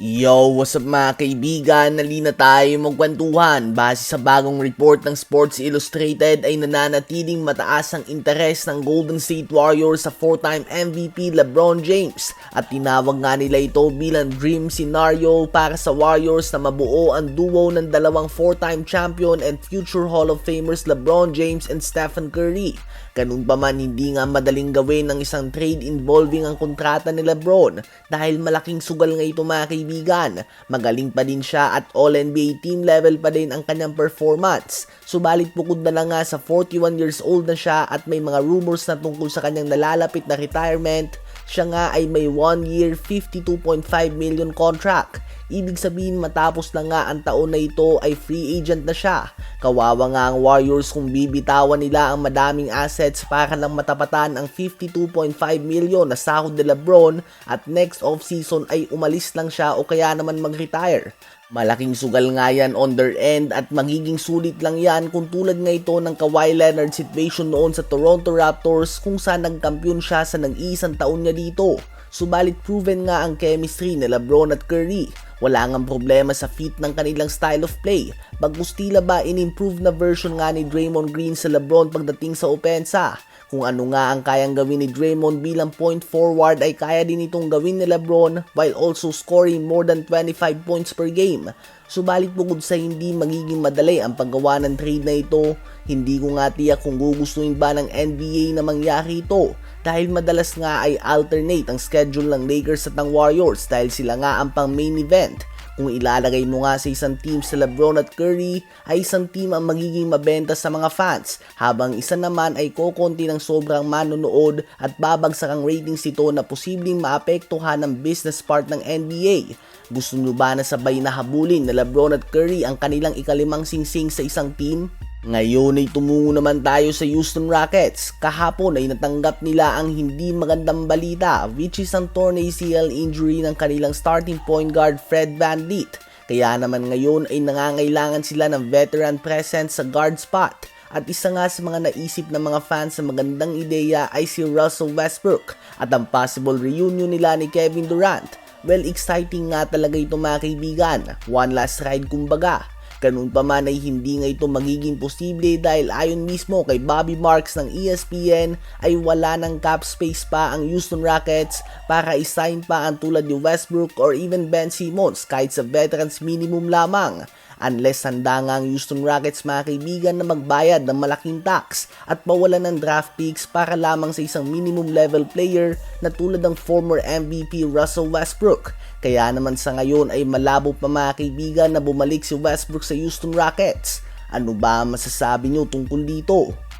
Yo, what's up mga kaibigan? Nalina tayo magkwentuhan. Base sa bagong report ng Sports Illustrated ay nananatiling mataas ang interes ng Golden State Warriors sa 4-time MVP LeBron James at tinawag nga nila ito bilang dream scenario para sa Warriors na mabuo ang duo ng dalawang 4-time champion and future Hall of Famers LeBron James and Stephen Curry. Ganun pa man hindi nga madaling gawin ng isang trade involving ang kontrata ni Lebron dahil malaking sugal nga ito mga kaibigan. Magaling pa din siya at All-NBA team level pa din ang kanyang performance. Subalit bukod na lang nga sa 41 years old na siya at may mga rumors na tungkol sa kanyang nalalapit na retirement, siya nga ay may 1 year 52.5 million contract. Ibig sabihin matapos na nga ang taon na ito ay free agent na siya. Kawawa nga ang Warriors kung bibitawan nila ang madaming assets para lang matapatan ang 52.5 million na sahod ni Lebron at next offseason ay umalis lang siya o kaya naman mag-retire. Malaking sugal nga yan on their end at magiging sulit lang yan kung tulad nga ito ng Kawhi Leonard situation noon sa Toronto Raptors kung saan nagkampiyon siya sa nag-iisang taon niya dito. Subalit proven nga ang chemistry ni Lebron at Curry. Wala ngang problema sa fit ng kanilang style of play. Bagus tila ba in-improve na version nga ni Draymond Green sa Lebron pagdating sa opensa. Kung ano nga ang kayang gawin ni Draymond bilang point forward ay kaya din itong gawin ni Lebron while also scoring more than 25 points per game. Subalit bukod sa hindi magiging madali ang paggawa ng trade na ito, hindi ko nga tiyak kung gugustuhin ba ng NBA na mangyari ito dahil madalas nga ay alternate ang schedule ng Lakers at ng Warriors dahil sila nga ang pang main event. Kung ilalagay mo nga sa isang team sa Lebron at Curry, ay isang team ang magiging mabenta sa mga fans, habang isa naman ay kokonti ng sobrang manonood at babagsak ang ratings ito na posibleng maapektuhan ng business part ng NBA. Gusto nyo ba na sabay na habulin na Lebron at Curry ang kanilang ikalimang singsing sa isang team? Ngayon ay tumungo naman tayo sa Houston Rockets. Kahapon ay natanggap nila ang hindi magandang balita which is ang torn ACL injury ng kanilang starting point guard Fred Van Vliet. Kaya naman ngayon ay nangangailangan sila ng veteran presence sa guard spot. At isa nga sa mga naisip ng mga fans sa magandang ideya ay si Russell Westbrook at ang possible reunion nila ni Kevin Durant. Well, exciting nga talaga ito mga kaibigan. One last ride kumbaga. Ganun pa man ay hindi nga ito magiging posible dahil ayon mismo kay Bobby Marks ng ESPN ay wala ng cap space pa ang Houston Rockets para isign pa ang tulad ni Westbrook or even Ben Simmons kahit sa veterans minimum lamang unless handa ang Houston Rockets mga kaibigan na magbayad ng malaking tax at mawalan ng draft picks para lamang sa isang minimum level player na tulad ng former MVP Russell Westbrook. Kaya naman sa ngayon ay malabo pa mga kaibigan na bumalik si Westbrook sa Houston Rockets. Ano ba masasabi nyo tungkol dito?